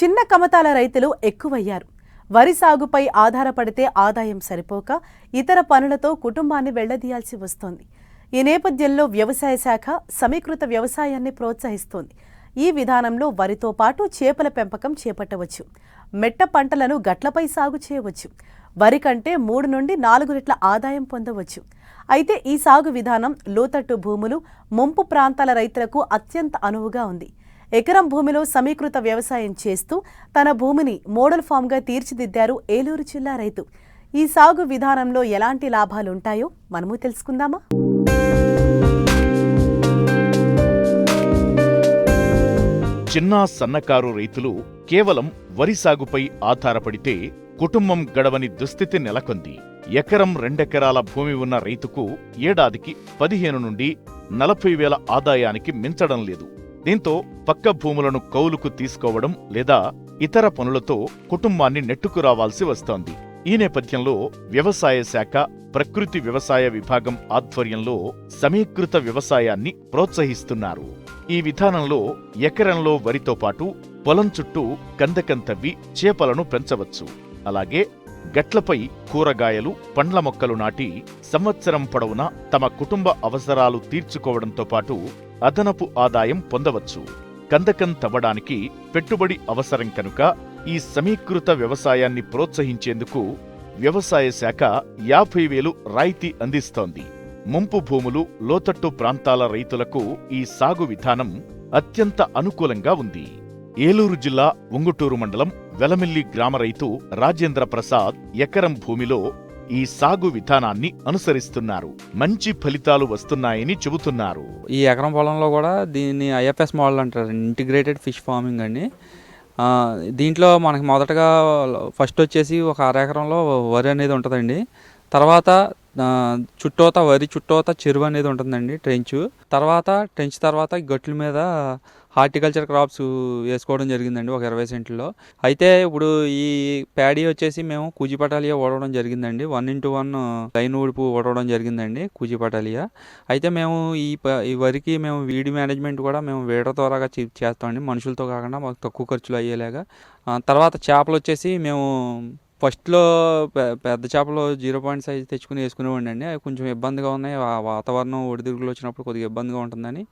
చిన్న కమతాల రైతులు ఎక్కువయ్యారు. వరి సాగుపై ఆధారపడితే ఆదాయం సరిపోక ఇతర పనులతో కుటుంబాన్ని వెళ్ళదీయాల్సి వస్తోంది. ఈ నేపథ్యంలో వ్యవసాయ శాఖ సమీకృత వ్యవసాయాన్ని ప్రోత్సహిస్తోంది. ఈ విధానంలో వరితో పాటు చేపల పెంపకం చేపట్టవచ్చు. మెట్ట పంటలను గట్లపై సాగు చేయవచ్చు. వరి కంటే మూడు నుండి నాలుగు రెట్ల ఆదాయం పొందవచ్చు. అయితే ఈ సాగు విధానం లోతట్టు భూములు ముంపు ప్రాంతాల రైతులకు అత్యంత అనువుగా ఉంది. ఎకరం భూమిలో సమీకృత వ్యవసాయం చేస్తూ తన భూమిని మోడల్ ఫామ్గా తీర్చిదిద్దారు ఏలూరు జిల్లా రైతు. ఈ సాగు విధానంలో ఎలాంటి లాభాలుంటాయో మనము తెలుసుకుందామా? చిన్న సన్నకారు రైతులు కేవలం వరి సాగుపై ఆధారపడితే కుటుంబం గడవని దుస్థితి నెలకొంది. ఎకరం రెండెకరాల భూమి ఉన్న రైతుకు ఏడాదికి పదిహేను నుండి నలభై వేల ఆదాయానికి మించడం లేదు. దీంతో పక్క భూములను కౌలుకు తీసుకోవడం లేదా ఇతర పనులతో కుటుంబాన్ని నెట్టుకురావాల్సి వస్తోంది. ఈ నేపథ్యంలో వ్యవసాయ శాఖ ప్రకృతి వ్యవసాయ విభాగం ఆధ్వర్యంలో సమీకృత వ్యవసాయాన్ని ప్రోత్సహిస్తున్నారు. ఈ విధానంలో ఎకరంలో వరితో పాటు పొలం చుట్టూ కందకం తవ్వి చేపలను పెంచవచ్చు. అలాగే గట్లపై కూరగాయలు పండ్ల మొక్కలు నాటి సంవత్సరం పొడవునా తమ కుటుంబ అవసరాలు తీర్చుకోవడంతో పాటు అదనపు ఆదాయం పొందవచ్చు. కందకం తవ్వడానికి పెట్టుబడి అవసరం కనుక ఈ సమీకృత వ్యవసాయాన్ని ప్రోత్సహించేందుకు వ్యవసాయ శాఖ యాభై వేలు రాయితీ అందిస్తోంది. ముంపు భూములు లోతట్టు ప్రాంతాల రైతులకు ఈ సాగు విధానం అత్యంత అనుకూలంగా ఉంది. ఏలూరు జిల్లా ఉంగుటూరు మండలం వెలమిల్లి గ్రామ రైతు రాజేంద్ర ప్రసాద్ ఎకరం భూమిలో ఈ సాగు విధానాన్ని అనుసరిస్తున్నారు. మంచి ఫలితాలు వస్తున్నాయని చెబుతున్నారు. ఈ ఎకరం పొలంలో కూడా దీన్ని ఐఎఫ్ఎస్ మోడల్ అంటారు. ఇంటిగ్రేటెడ్ ఫిష్ ఫార్మింగ్ అండి. దీంట్లో మనకి మొదటగా ఫస్ట్ వచ్చేసి ఒక అర ఎకరంలో వరి అనేది ఉంటుందండి. తర్వాత చుట్టూత వరి చుట్టూత చెరువు అనేది ఉంటుందండి ట్రెంచ్ తర్వాత ట్రెంచ్ తర్వాత గట్ల మీద హార్టికల్చర్ క్రాప్స్ వేసుకోవడం జరిగిందండి ఒక ఇరవై సెంట్లో. అయితే ఇప్పుడు ఈ ప్యాడీ వచ్చేసి మేము కూచిపటాలియా ఓడవడం జరిగిందండి. వన్ ఇంటూ వన్ లైన్ ఊడుపు ఓడవడం జరిగిందండి కూచిపటాలియా. అయితే మేము ఈ ఈ వరికి మేము వీడి మేనేజ్మెంట్ కూడా మేము వీడ ద్వారాగా చేస్తామండి. మనుషులతో కాకుండా మాకు తక్కువ ఖర్చులు అయ్యేలాగా. తర్వాత చేపలు వచ్చేసి మేము ఫస్ట్లో పె- పెద్ద చేపలు జీరో పాయింట్ సైజ్ తెచ్చుకుని వేసుకునేవాడి అండి. అవి కొంచెం ఇబ్బందిగా ఉన్నాయి. వాతావరణం ఒడిదుడుకులు వచ్చినప్పుడు కొద్దిగా ఇబ్బందిగా ఉంటుందని.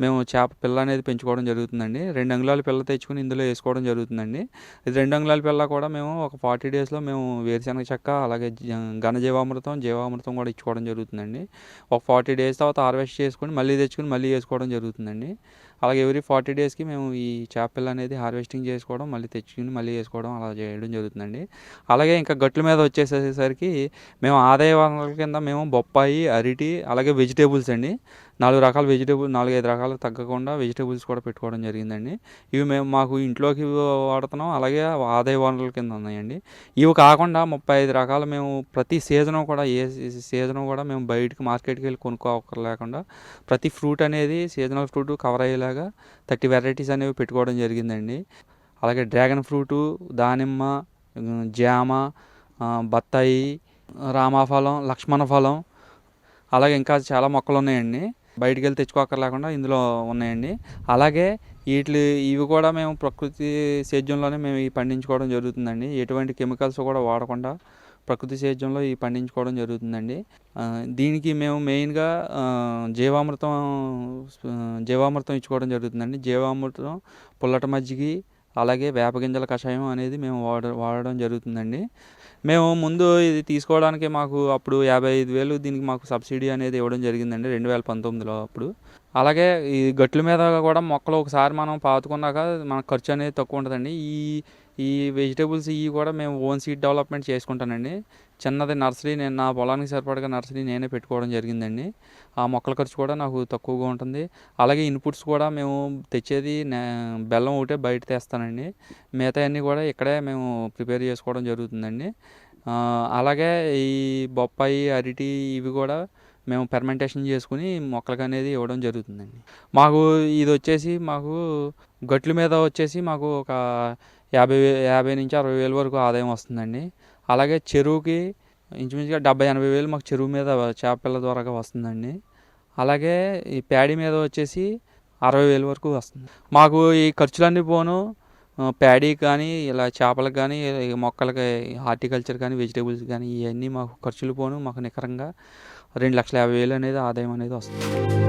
మేము చేప పిల్ల అనేది పెంచుకోవడం జరుగుతుందండి. రెండు అంగుళాల పిల్ల తెచ్చుకుని ఇందులో వేసుకోవడం జరుగుతుందండి. ఇది రెండు అంగుళాల పిల్ల కూడా మేము ఒక ఫార్టీ డేస్లో మేము వేరుశనగ చెక్క అలాగే జ- ఘన జీవామృతం జీవామృతం కూడా ఇచ్చుకోవడం జరుగుతుందండి. ఒక ఫార్టీ డేస్ తర్వాత హార్వెస్ట్ చేసుకుని మళ్ళీ తెచ్చుకుని మళ్ళీ వేసుకోవడం జరుగుతుందండి. అలాగే ఎవ్రీ ఫార్టీ డేస్కి మేము ఈ చేపల అనేది హార్వెస్టింగ్ చేసుకోవడం మళ్ళీ తెచ్చుకుని మళ్ళీ వేసుకోవడం అలా చేయడం జరుగుతుందండి. అలాగే ఇంకా గట్ల మీద వచ్చేసేసరికి మేము ఆదాయ వనరుల కింద మేము బొప్పాయి అరటి అలాగే వెజిటేబుల్స్ అండి. నాలుగు రకాల వెజిటేబుల్ నాలుగు ఐదు రకాలు తగ్గకుండా వెజిటేబుల్స్ కూడా పెట్టుకోవడం జరిగిందండి. ఇవి మేము మాకు ఇంట్లోకి వాడుతున్నాం అలాగే ఆదాయ వనరుల కింద ఉన్నాయండి. ఇవి కాకుండా ముప్పై ఐదు రకాలు మేము ప్రతి సీజన్ కూడా ఏ సీజన్ కూడా మేము బయటికి మార్కెట్కి వెళ్ళి కొనుక్కోవక్కర్ లేకుండా ప్రతి ఫ్రూట్ అనేది సీజనల్ ఫ్రూట్ కవర్ అయ్యేలాగా థర్టీ వెరైటీస్ అనేవి పెట్టుకోవడం జరిగిందండి. అలాగే డ్రాగన్ ఫ్రూటు దానిమ్మ జామ బత్తాయి రామాఫలం లక్ష్మణ ఫలం అలాగే ఇంకా చాలా మొక్కలు ఉన్నాయండి. బయటికి వెళ్ళి తెచ్చుకోకర్లేకుండా ఇందులో ఉన్నాయండి. అలాగే వీటి ఇవి కూడా మేము ప్రకృతి సేద్యంలోనే మేము ఇవి పండించుకోవడం జరుగుతుందండి. ఎటువంటి కెమికల్స్ కూడా వాడకుండా ప్రకృతి సేద్యంలో ఈ పండించుకోవడం జరుగుతుందండి. దీనికి మేము మెయిన్గా జీవామృతం జీవామృతం ఇచ్చుకోవడం జరుగుతుందండి. జీవామృతం పుల్లట మజ్జిగి అలాగే వేపగింజల కషాయం అనేది మేము వాడ వాడడం జరుగుతుందండి. మేము ముందు ఇది తీసుకోవడానికి మాకు అప్పుడు యాభై ఐదు వేలు దీనికి మాకు సబ్సిడీ అనేది ఇవ్వడం జరిగిందండి రెండు వేల పంతొమ్మిదిలో అప్పుడు. అలాగే ఈ గట్ల మీద కూడా మొక్కలు ఒకసారి మనం పాతుకున్నాక మన ఖర్చు అనేది తక్కువ ఉంటుందండి. ఈ ఈ వెజిటేబుల్స్ ఇవి కూడా మేము ఓన్ సీడ్ డెవలప్మెంట్ చేసుకుంటానండి. చిన్నది నర్సరీ నేను నా పొలానికి సరిపడగా నర్సరీ నేనే పెట్టుకోవడం జరిగిందండి. ఆ మొక్కల ఖర్చు కూడా నాకు తక్కువగా ఉంటుంది. అలాగే ఇన్పుట్స్ కూడా మేము తెచ్చేది నే- బెల్లం ఒకటే బయట తెస్తానండి. మిగతా అన్నీ కూడా ఇక్కడే మేము ప్రిపేర్ చేసుకోవడం జరుగుతుందండి. అలాగే ఈ బొప్పాయి అరటి ఇవి కూడా మేము ఫెర్మెంటేషన్ చేసుకుని మొక్కలకు అనేది ఇవ్వడం జరుగుతుందండి. మాకు ఇది వచ్చేసి మాకు గట్ల మీద వచ్చేసి మాకు ఒక యాభై యాభై నుంచి అరవై వేల వరకు ఆదాయం వస్తుందండి. అలాగే చెరువుకి ఇంచుమించుగా డెబ్బై ఎనభై వేలు మాకు చెరువు మీద చేపల ద్వారా వస్తుందండి. అలాగే ఈ ప్యాడీ మీద వచ్చేసి అరవై వేల వరకు వస్తుంది. మాకు ఈ ఖర్చులన్నీ పోను ప్యాడీ కానీ ఇలా చేపలకు కానీ మొక్కలకి హార్టికల్చర్ కానీ వెజిటేబుల్స్ కానీ ఇవన్నీ మాకు ఖర్చులు పోను మాకు నికరంగా రెండు లక్షల యాభై వేలు అనేది ఆదాయం అనేది వస్తుంది.